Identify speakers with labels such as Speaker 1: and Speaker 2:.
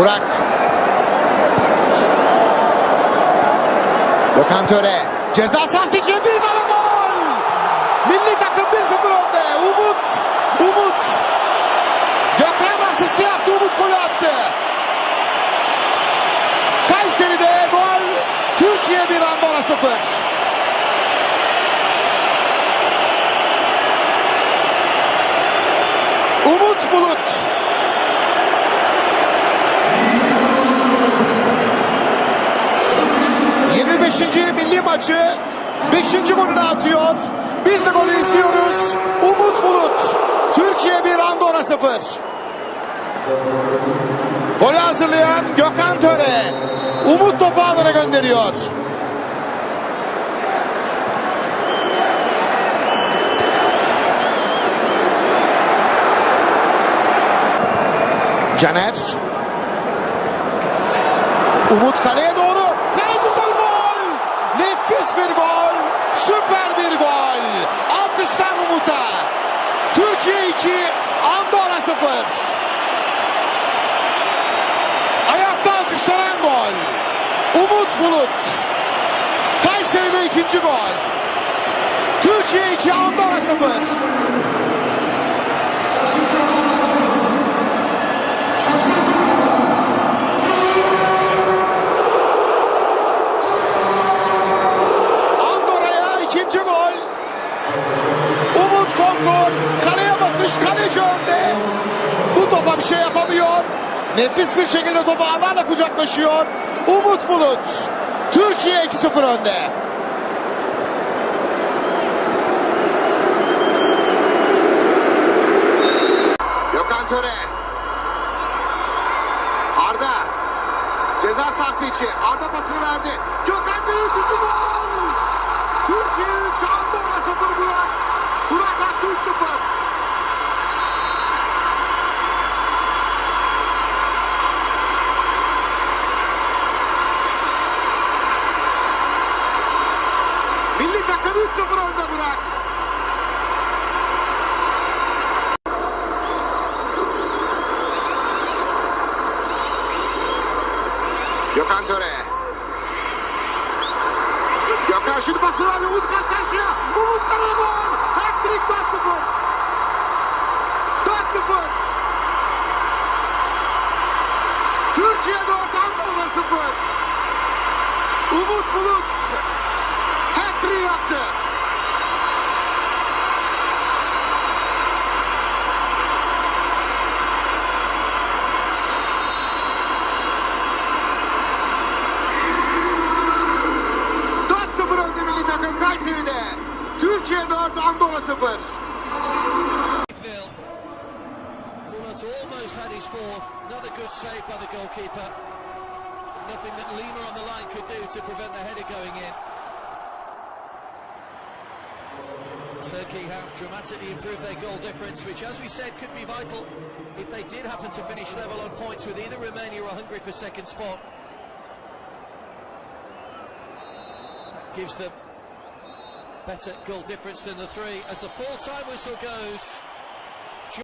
Speaker 1: Burak. Gökhan Töre. Ceza sahası içine bir gol gol. Milli takım 1-0 önde. Umut. Umut. Gökhan asisti yaptı. Umut golü attı. Kayseri'de gol. Türkiye 1 Andorra 0. Umut Bulut. ...25. milli maçı... ...5. golünü atıyor... ...biz de golü izliyoruz... ...Umut Bulut... ...Türkiye 1 Andorra 0... ...golü hazırlayan Gökhan Töre... ...Umut topu alana gönderiyor... Caner. Umut kaleye doğru. Kale tutan gol. Nefis bir gol. Süper bir gol. Alkışlar Umut'a. Türkiye 2, Andorra 0. Ayakta alkışlanan gol. Umut Bulut. Kayseri'de ikinci gol. Türkiye 2, Andorra 0. Kaleye bakış. Kaleci önde. Bu topa bir şey yapamıyor. Nefis bir şekilde topu ağlarla kucaklaşıyor. Umut Bulut. Türkiye 2-0 önde. Gökhan Töre. Arda. Ceza sahası içi. Arda pasını verdi. Burak. Gökhan Töre. Gökhan şimdi pasını verdi. Umut kaç karşıya. Umut kaleye gol. Hat-trick 4-0. 4-0. Türkiye 4 Andorra 0. Umut Bulut. Hat-trick yaptı. Kayseri'de. Türkiye 4, Andorra 0.
Speaker 2: Bullets almost had his fourth. Another good save by the goalkeeper. Nothing that Lima on the line could do to prevent the header going in. Turkey have dramatically improved their goal difference, which, as we said, could be vital if they did happen to finish level on points with either Romania or Hungary for second spot. That gives them better goal difference than the three. As the full time whistle goes,